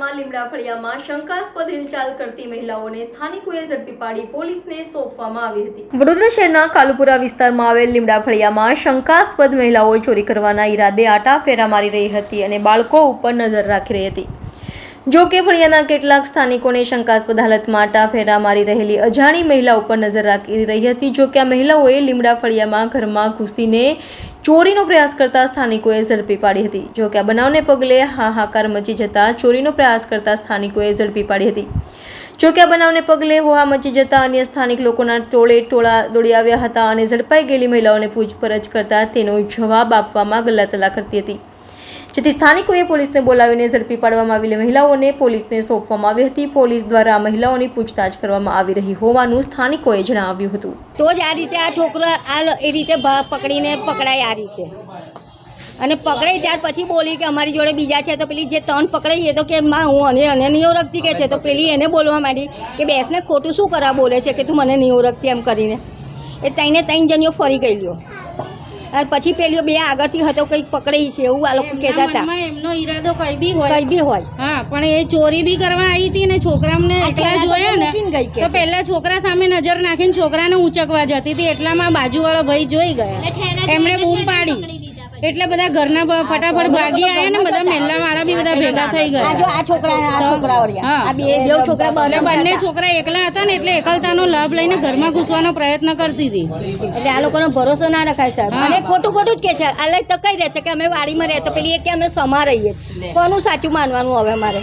ફળિયામાં શંકાસ્પદ હિલચાલ કરતી મહિલાઓને સ્થાનિકોએ ઝડપી પાડી પોલીસને સોંપવામાં આવી હતી. વડોદરા શહેરના કાલુપુરા વિસ્તારમાં આવેલ લીમડા ફળિયામાં શંકાસ્પદ મહિલાઓ ચોરી કરવાના ઈરાદે આટા ફેરા મારી રહી હતી અને બાળકો ઉપર નજર રાખી રહી હતી. જો કે ફળિયાના કેટલાક સ્થાનિકોને શંકાસ્પદ હાલતમાં ટાફેરા મારી રહેલી અજાણી મહિલા ઉપર નજર રાખી રહી હતી. જો કે આ મહિલાઓએ લીમડા ફળિયામાં ઘરમાં ઘૂસીને ચોરીનો પ્રયાસ કરતા સ્થાનિકોએ ઝડપી પાડી હતી. જો કે આ બનાવને પગલે હાહાકાર મચી જતા ચોરીનો પ્રયાસ કરતા સ્થાનિકોએ ઝડપી પાડી હતી. જો કે આ બનાવને પગલે હોહા મચી જતા અન્ય સ્થાનિક લોકોના ટોળે ટોળા દોડી આવ્યા હતા અને ઝડપાઈ ગયેલી મહિલાઓને પૂછપરછ કરતા તેનો જવાબ આપવામાં ગલ્લાતલા કરતી હતી. જેથી સ્થાનિકોએ પોલીસને બોલાવીને ઝડપી પાડવામાં આવેલી મહિલાઓને પોલીસને સોંપવામાં આવી હતી. પોલીસ દ્વારા મહિલાઓની પૂછતાછ કરવામાં આવી રહી હોવાનું સ્થાનિકોએ જણાવ્યું હતું. તો જ આ રીતે આ છોકરો આ એ રીતે પકડીને પકડાય આ રીતે. અને પકડાઈ ત્યાર પછી બોલી કે અમારી જોડે બીજા છે, તો પેલી જે ત્રણ પકડાઈ એ તો કે માં, હું અને અને નહીં ઓળખતી કે છે, તો પેલી એને બોલવા માંડી કે બેસને ખોટું શું કરવા બોલે છે કે તું મને નહીં ઓળખતી એમ કરીને. એ તઈને ત્રણ જણીઓ ફરી ગયેલીઓ અને પછી પેલી બે આગળથી હતો કંઈક પકડાઈ છે એવું આ લોકો કહેતા હતા. એમનો ઈરાદો કઈ બી હોય. કઈ બી હોય. હા પણ એ ચોરી બી કરવા આવી હતી ને છોકરાને એકલા જોયા ને તો પહેલા છોકરા સામે નજર નાખીને છોકરાને ઊંચકવા જતી હતી. એટલામાં બાજુવાળો ભાઈ જોઈ ગયા. એમણે બૂમ પાડી. એટલે બધા ઘરના ફટાફટ ભાગી આવ્યા ને બધા મહેલા વાળા બી ભેગા થઈ આ જો આ છોકરા આ છોકરા વળ્યા. આ બે બે છોકરા બહાર બંને છોકરા એકલા હતા ને એટલે એકલતાનો લાભ લઈને ઘરમાં ઘૂસવાનો પ્રયત્ન કરતી હતી. એટલે આ લોકોનો ભરોસો ના રખાય સાહેબ. અને ખોટું ખોટું જ કે છે. અલગ તો કઈ રહેતા કે અમે વાડીમાં રહે તો પેલી એ કે અમે સમા રહીએ. કોનું સાચું માનવાનું હવે મારે